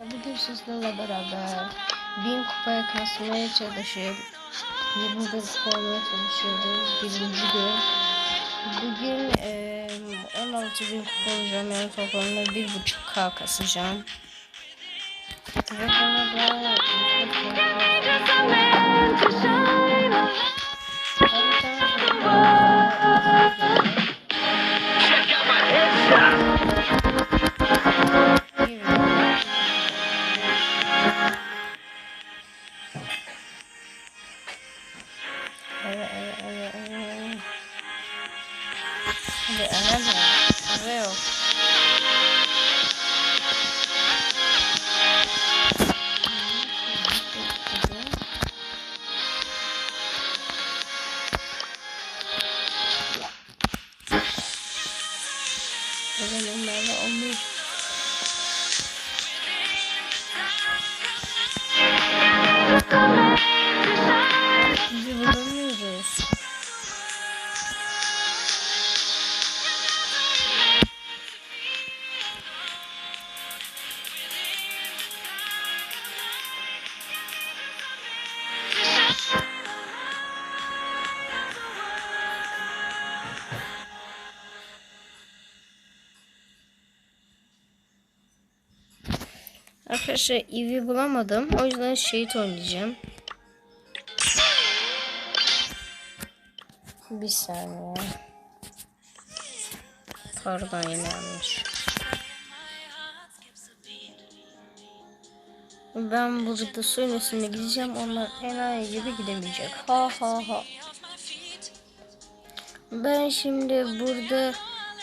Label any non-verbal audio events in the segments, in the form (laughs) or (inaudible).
Bugün sizlerle beraber bin kupaya kasmaya çalışıp 21 kupa olmaya çalışıyoruz. Birinci gün. Bugün eee 16 bin kupa olacağım. Yani toplamda bir buçuk K kasacağım. Ve bana da Arkadaşlar Eevee bulamadım. O yüzden şehit oynayacağım. Bir saniye. Pardon yine. Ben burada suyun üstüne gideceğim. Onlar enayi gibi gidemeyecek. Ha ha ha. Ben şimdi burada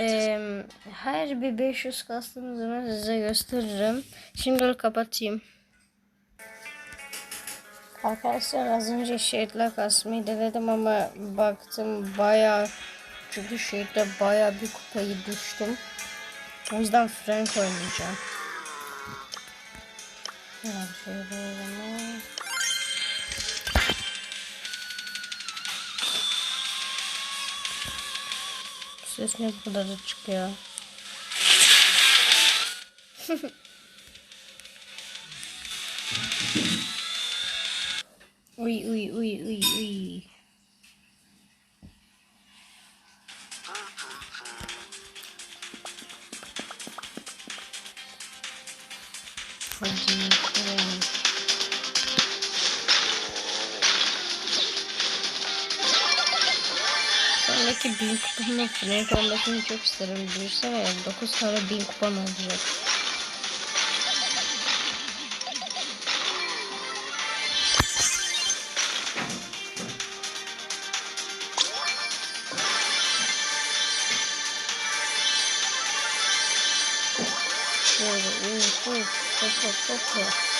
eee, her bir 500 kastığım zaman size gösteririm. Şimdi kapatayım. Arkadaşlar az önce şehitler kasmayı denedim ama baktım baya çünkü şehitle baya bir kupayı düştüm. O yüzden Frank oynayacağım. Hemen şöyle oynayalım. Ses ne bu kadar da çıkıyor? (laughs) Uy uy uy uy uy. Sonraki bin kupamın Frank olmasını çok isterim. Düşünsene 9 tane bin kupam olacak. Şöyle uf uf hop hop hop.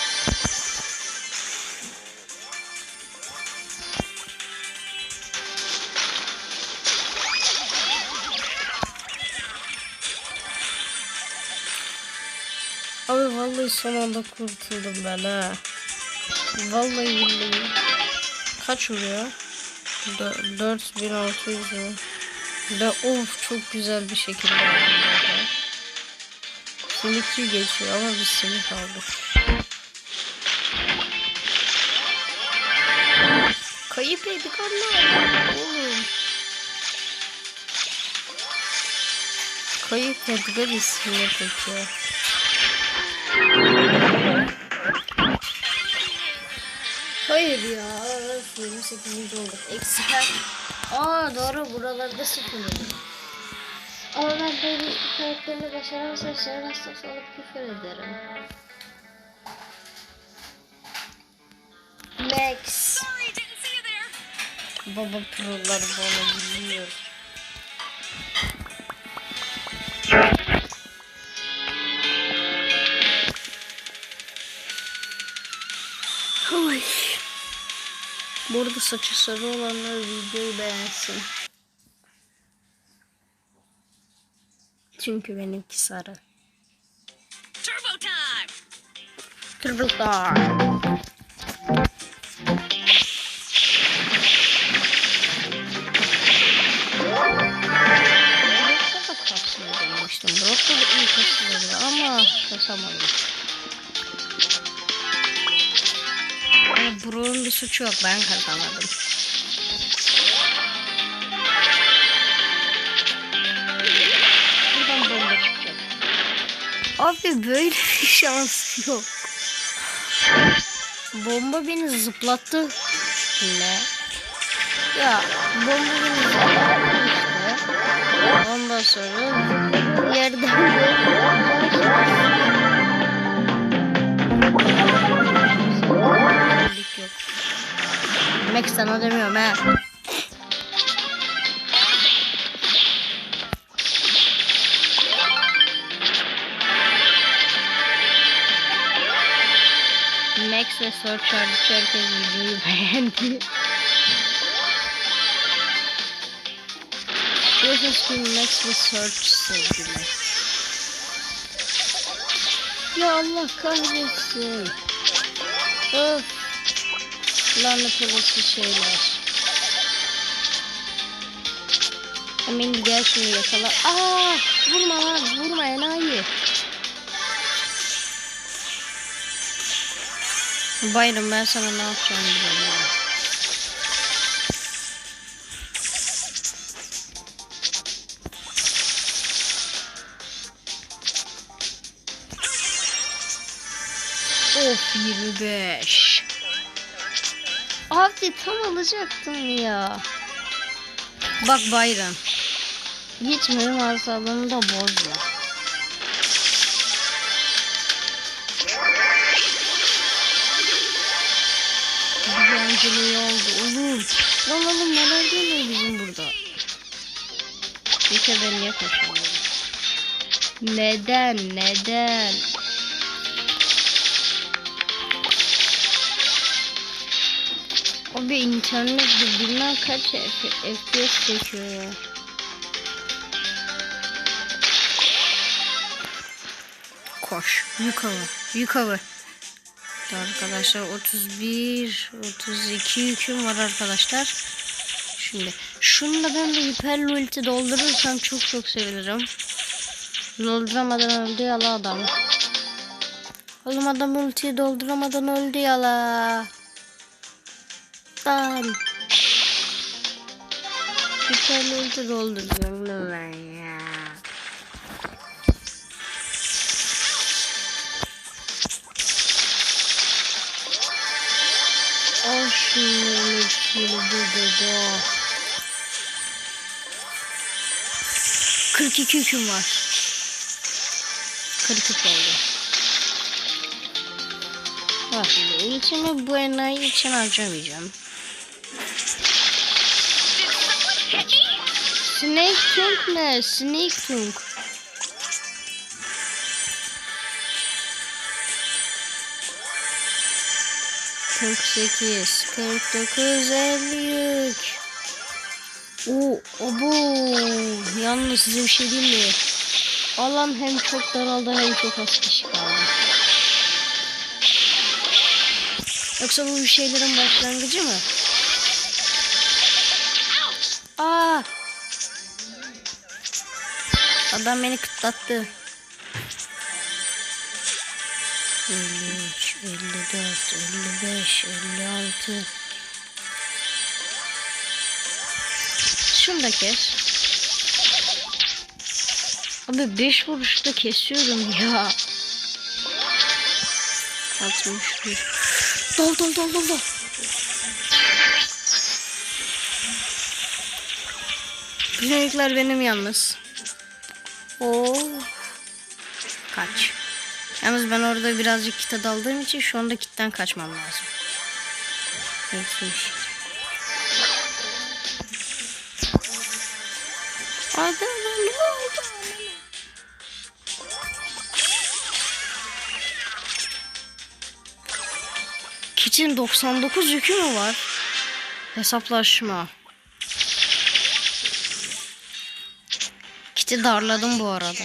Vallahi son anda kurtuldum ben ha. Vallahi billahi. Kaç vuruyor? Dö- 4600 mu? Ve of çok güzel bir şekilde. Simitçi geçiyor ama biz simit aldık. Kayıp yedik Allah. Oğlum. Kayıp Edgar ismi peki. Hayır ya. 28. olduk. Eksi kaç? Aa doğru buralarda sıfır. Ama ben böyle karakterini başaramazsam seni hastası alıp küfür ederim. Max. Baba prolar bana biliyor. Bu arada saçı sarı olanlar videoyu beğensin. Çünkü benimki sarı. Turbo time. Da da iyi kasılıyordu ama kasamadım. Bro'nun bir suçu yok. Ben kazanmadım. Buradan bomba çıkacak. Abi böyle bir şans yok. Bomba beni zıplattı. Ne? Ya bomba beni zıplattı işte. Ondan sonra sana demiyorum ha. Max ve Search herkes videoyu beğendi. Görüyorsunuz ki Max ve Search sevgili. Ya Allah kahretsin. Öf. Lanet olası şeyler. Hemen gel şunu yakala. Aa, vurma lan, vurma enayi. Bayram ben sana ne yapacağımı biliyorum. Of 25. Abi tam alacaktım ya. Bak Bayram. Hiç benim asabımı da bozma. Eğlenceli iyi oldu oğlum. Lan oğlum neler dönüyor bizim burada. Bir ben niye koşamıyorum? Neden? Neden? Abi internette bilmem kaç FPS çekiyor ya. Koş. Yukarı. Yukarı. Arkadaşlar 31 32 yüküm var arkadaşlar. Şimdi şunu da ben de hiperli ulti doldurursam çok çok sevinirim. Dolduramadan öldü yala adam. Oğlum adam ultiyi dolduramadan öldü yala. Lan. Hiperli ulti dolduracağım ben ya. Al şunu ultiyi burada. 42 hüküm var. 43 oldu. Bak ultimi bu enayi için harcamayacağım. Snake Tunk ne? Snake Tunk. Kırk sekiz, kırk dokuz, elli üç. Oo, abo. Yalnız size bir şey diyeyim mi? Alan hem çok daraldı hem çok az kişi kaldı. Yoksa bu bir şeylerin başlangıcı mı? Adam beni kıtlattı. 53, 54, 55, 56. Şunu da kes. Abi 5 vuruşta kesiyorum ya. 61. Dol dol dol dol dol. Güzellikler benim yalnız. Oo. Kaç. Yalnız ben orada birazcık kite daldığım için şu anda kitten kaçmam lazım. Ne oldu? Kit'in 99 yükü mü var? Hesaplaşma. Kit'i darladım bu arada.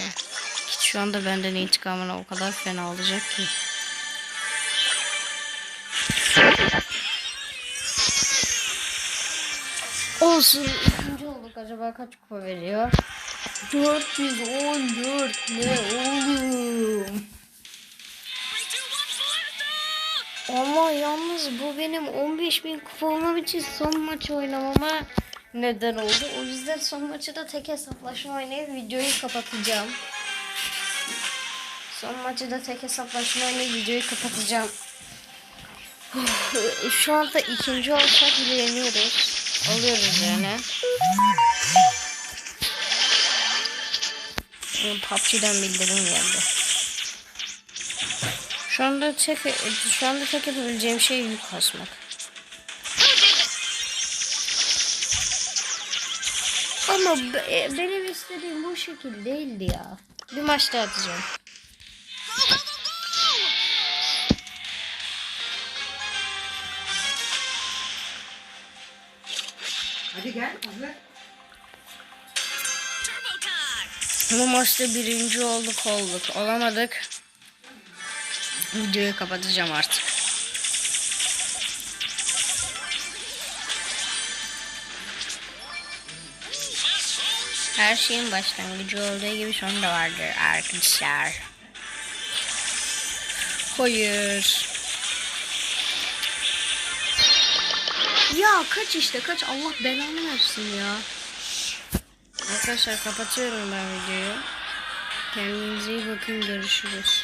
Kit şu anda benden intikamını o kadar fena alacak ki. Olsun. İkinci olduk. Acaba kaç kupa veriyor? 414 ne oğlum? Ama yalnız bu benim 15.000 kupa olmam için son maçı oynamama neden oldu. O yüzden son maçı da tek hesaplaşma oynayıp videoyu kapatacağım. Son maçı da tek hesaplaşma oynayıp videoyu kapatacağım. (sighs) Şu anda ikinci olsak bile yeniyoruz. Alıyoruz yani. Benim PUBG'den bildirim geldi. Şu anda tek şu anda tek yapabileceğim şey yük kasmak. Ama be- e, benim istediğim bu şekil değildi ya. Bir maç daha atacağım. Hadi gel hazır. Bu maçta birinci olduk olduk. Olamadık. Videoyu kapatacağım artık. Her şeyin başlangıcı olduğu gibi sonu da vardır arkadaşlar. Hayır. Ya kaç işte kaç Allah belanı versin ya. Arkadaşlar kapatıyorum ben videoyu. Kendinize iyi bakın görüşürüz.